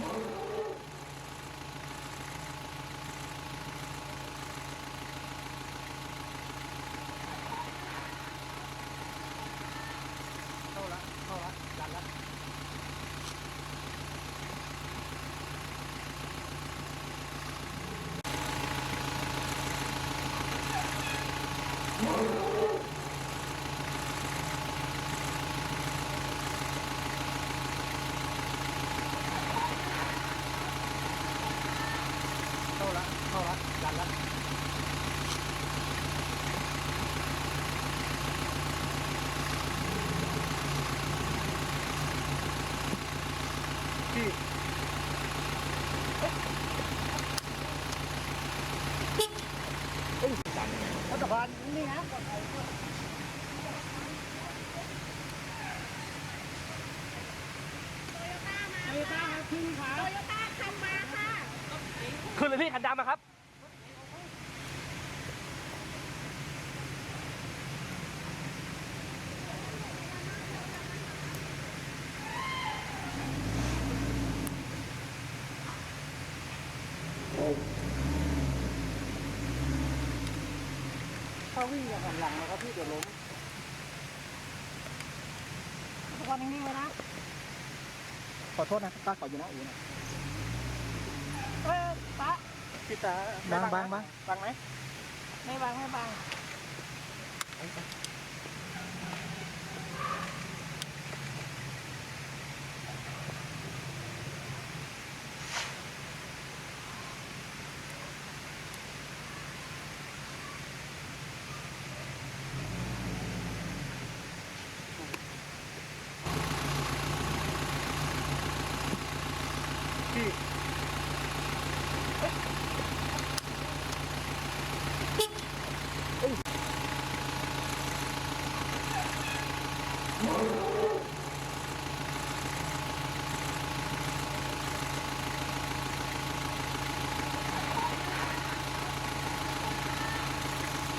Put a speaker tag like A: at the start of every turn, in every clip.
A: Oh! เข้าละดันละพี่เอ้ยดันรัฐบาลนี่นะปลอดภัยด้วย
B: โตโยต้ามาโตโยต้ามาขึ้นค่ะโตโยต้าคันมาค่ะ
C: ขึ้นเลยพี่คันดำมาครับ
A: ถ้าวิ่งอย่างหันหลังนะครับพี่เดี๋ยวล้ม
B: ทุกคนนิ่งๆไว้นะ
A: ขอโทษนะตาขออยู่นะอูนะ
B: เออปะ
A: พี่ตา
C: บังบังบัง
A: บังไหม
B: ไม่บังไม่บัง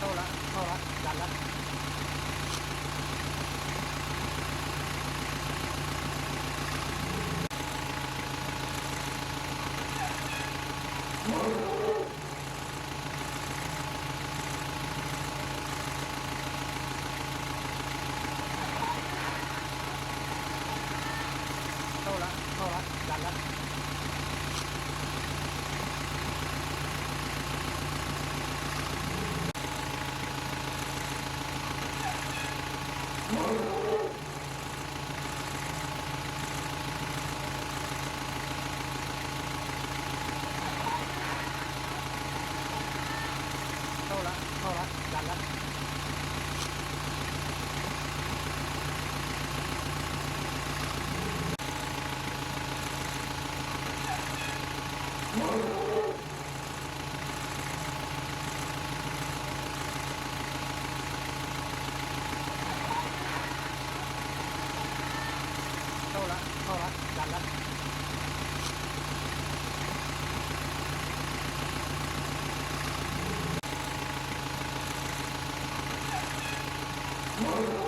B: า
A: ละเข้าละดันละเข้าละเข้าละดันละ Oh! ละ เข้าละดันละโอ้